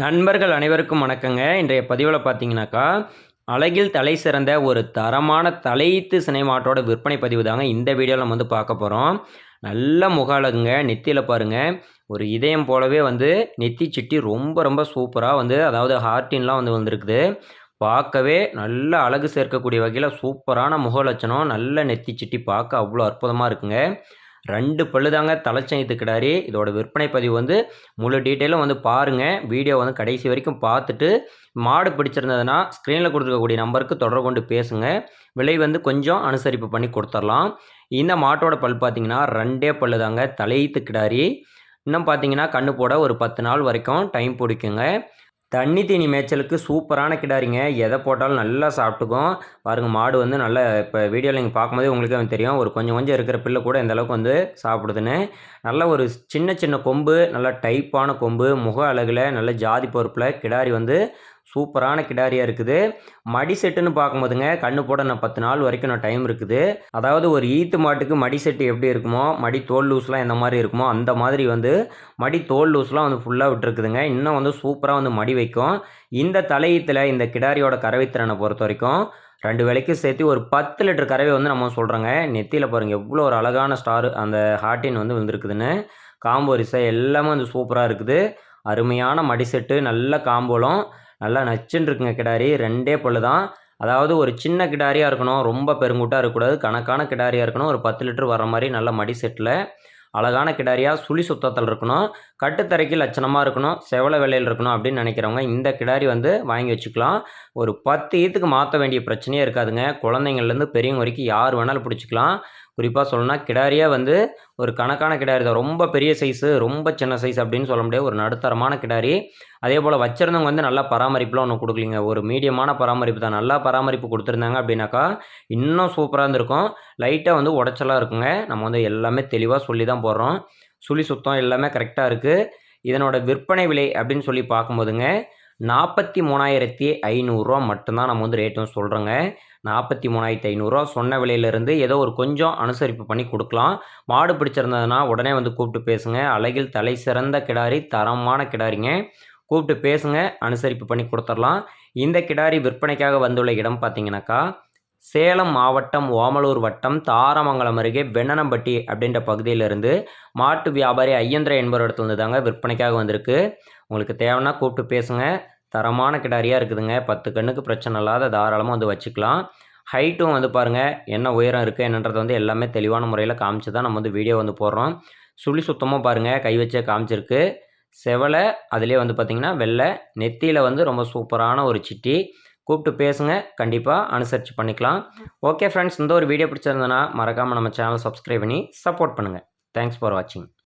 நண்பர்கள் அனைவருக்கும் வணக்கங்க. இன்றைய பதிவில் பார்த்தீங்கன்னாக்கா அழகில் தலை சிறந்த ஒரு தரமான தலையீத்து சினைமாட்டோட விற்பனை பதிவு தாங்க இந்த வீடியோவில் நம்ம வந்து பார்க்க போகிறோம் நல்ல முக அழகுங்க. நெத்தியில் பாருங்கள் ஒரு இதயம் போலவே வந்து நெத்தி சிட்டி ரொம்ப ரொம்ப சூப்பராக வந்து அதாவது ஹார்டின்லாம் வந்து வந்திருக்குது. பார்க்கவே நல்ல அழகு சேர்க்கக்கூடிய வகையில் சூப்பரான முக லட்சணம். நல்ல நெத்தி சிட்டி பார்க்க அவ்வளோ அற்புதமாக இருக்குங்க. ரெண்டு பல்லு தாங்க தலைச்சங்கித்து கிடாரி இதோட விற்பனை பதிவு வந்து முழு டீட்டெயிலும் வந்து பாருங்கள் வீடியோ வந்து கடைசி வரைக்கும் பார்த்துட்டு மாடு பிடிச்சிருந்ததுன்னா ஸ்க்ரீனில் கொடுத்துருக்கக்கூடிய நம்பருக்கு தொடர்பு கொண்டு பேசுங்க. விலை வந்து கொஞ்சம் அனுசரிப்பு பண்ணி கொடுத்துர்லாம். இந்த மாட்டோட பல் பார்த்தீங்கன்னா ரெண்டே பல்லு தாங்க தலையீத்து கிடாரி இன்னும் பார்த்தீங்கன்னா கண்ணு போட ஒரு பத்து நாள் வரைக்கும் டைம் பிடிக்குங்க. தண்ணி தீனி மேய்ச்சலுக்கு சூப்பரான கிடாரிங்க. எதை போட்டாலும் நல்லா சாப்பிட்டுக்கும். பாருங்கள் மாடு வந்து நல்லா இப்போ வீடியோவில் நீங்கள் பார்க்கும்போதே உங்களுக்கு தெரியும். ஒரு கொஞ்சம் கொஞ்சம் இருக்கிற பிள்ளை கூட இந்த அளவுக்கு வந்து சாப்பிடுதுன்னு. நல்ல ஒரு சின்ன சின்ன கொம்பு நல்லா டைப்பான கொம்பு முக அழகில் நல்ல ஜாதி பொறுப்பில் கிடாரி வந்து சூப்பரான கிடாரியாக இருக்குது. மடி செட்டுன்னு பார்க்கும்போதுங்க கண்ணு போட நான் பத்து நாள் வரைக்கும் நான் டைம் இருக்குது. அதாவது ஒரு ஈத்து மாட்டுக்கு மடி செட்டு எப்படி இருக்குமோ மடி தோல் லூஸ்லாம் எந்த மாதிரி இருக்குமோ அந்த மாதிரி வந்து மடி தோல் லூஸ்லாம் வந்து ஃபுல்லாக விட்டுருக்குதுங்க. இன்னும் வந்து சூப்பராக வந்து மடி வைக்கும். இந்த தலையீத்தில் இந்த கிடாரியோட கறவைத்திறனை பொறுத்த வரைக்கும் ரெண்டு வேலைக்கு சேர்த்து ஒரு பத்து லிட்டர் கறவை வந்து நம்ம சொல்கிறோங்க நெத்தியில் பாருங்கள் எவ்வளோ ஒரு அழகான ஸ்டார் அந்த ஹார்டின் வந்து வந்துருக்குதுன்னு. காம்போ ரிசை எல்லாமே வந்து சூப்பராக இருக்குது. அருமையான மடி செட்டு நல்ல காம்போலம். நல்லா நச்சுன்னு இருக்குங்க கிடாரி. ரெண்டே பல்லு தான் அதாவது ஒரு சின்ன கிடாரியாக இருக்கணும் ரொம்ப பெருங்குட்டாக இருக்கக்கூடாது. கணக்கான கிடாரியாக இருக்கணும். ஒரு பத்து லிட்டர் வர மாதிரி நல்ல மடி செட்டில் அழகான கிடாரியாக சுழி சுத்தத்தில் இருக்கணும். கட்டுத்தரைக்கு லட்சணமாக இருக்கணும். செவல வேலையில் இருக்கணும் அப்படின்னு நினைக்கிறவங்க இந்த கிடாரி வந்து வாங்கி வச்சுக்கலாம். ஒரு பத்து ஈத்துக்கு மாற்ற வேண்டிய பிரச்சனையே இருக்காதுங்க. குழந்தைங்கள்லேருந்து பெரியவங்க வரைக்கும் யார் வேணாலும் பிடிச்சிக்கலாம். குறிப்பாக சொல்லணும்னா கிடாரியே வந்து ஒரு கணக்கான கிடாரி தான். ரொம்ப பெரிய சைஸு ரொம்ப சின்ன சைஸ் அப்படின்னு சொல்ல முடியாது. ஒரு நடுத்தரமான கிடாரி. அதே போல் வச்சுருந்தவங்க வந்து நல்லா பராமரிப்புலாம் ஒன்று கொடுக்கலிங்க. ஒரு மீடியமான பராமரிப்பு தான். நல்லா பராமரிப்பு கொடுத்துருந்தாங்க அப்படின்னாக்கா இன்னும் சூப்பராக இருந்திருக்கும். லைட்டாக வந்து உடச்சலாக இருக்குங்க. நம்ம வந்து எல்லாமே தெளிவாக சொல்லி தான் போடுறோம். சுழி சுத்தம் எல்லாமே கரெக்டாக இருக்குது இதனோட விற்பனை விலை அப்படின்னு சொல்லி பார்க்கும்போதுங்க நாற்பத்தி மூணாயிரத்தி ஐநூறுரூவா மட்டும்தான் நம்ம வந்து ரேட்டும் சொல்கிறோங்க நாற்பத்தி மூணாயிரத்தி ஐநூறுரூவா சொன்ன விலையிலேருந்து ஏதோ ஒரு கொஞ்சம் அனுசரிப்பு பண்ணி கொடுக்கலாம். மாடு பிடிச்சிருந்ததுன்னா உடனே வந்து கூப்பிட்டு பேசுங்க. அழகில் தலை சிறந்த கிடாரி தரமான கிடாரிங்க. கூப்பிட்டு பேசுங்க அனுசரிப்பு பண்ணி கொடுத்துடலாம். இந்த கிடாரி விற்பனைக்காக வந்துள்ள இடம் பார்த்தீங்கன்னாக்கா சேலம் மாவட்டம் ஓமலூர் வட்டம் தாரமங்கலம் அருகே வெண்ணனம்பட்டி அப்படின்ற பகுதியிலிருந்து மாட்டு வியாபாரி ஐயந்திர என்பவர் வந்து தாங்க விற்பனைக்காக வந்திருக்கு. உங்களுக்கு தேவைன்னா கூப்பிட்டு பேசுங்க. தரமான கிடாரியாக இருக்குதுங்க. பத்து கண்ணுக்கு பிரச்சனை இல்லாத தாராளமாக வந்து வச்சுக்கலாம். ஹைட்டும் வந்து பாருங்கள் என்ன உயரம் இருக்குது என்னன்றது வந்து எல்லாமே தெளிவான முறையில் காமிச்சு தான் நம்ம வந்து வீடியோ வந்து போடுறோம். சுழி சுத்தமாக பாருங்கள் கை வச்சே காமிச்சிருக்கு. செவலை அதிலே வந்து பார்த்திங்கன்னா வெள்ளை நெத்தியில் வந்து ரொம்ப சூப்பரான ஒரு சிட்டி. கூப்பிட்டு பேசுங்க. கண்டிப்பாக அனுசரித்து பண்ணிக்கலாம். ஓகே ஃப்ரெண்ட்ஸ் இந்த ஒரு வீடியோ பிடிச்சிருந்தனா மறக்காமல் நம்ம சேனல் சப்ஸ்கிரைப் பண்ணி சப்போர்ட் பண்ணுங்கள் தேங்க்ஸ் ஃபார் வாட்சிங்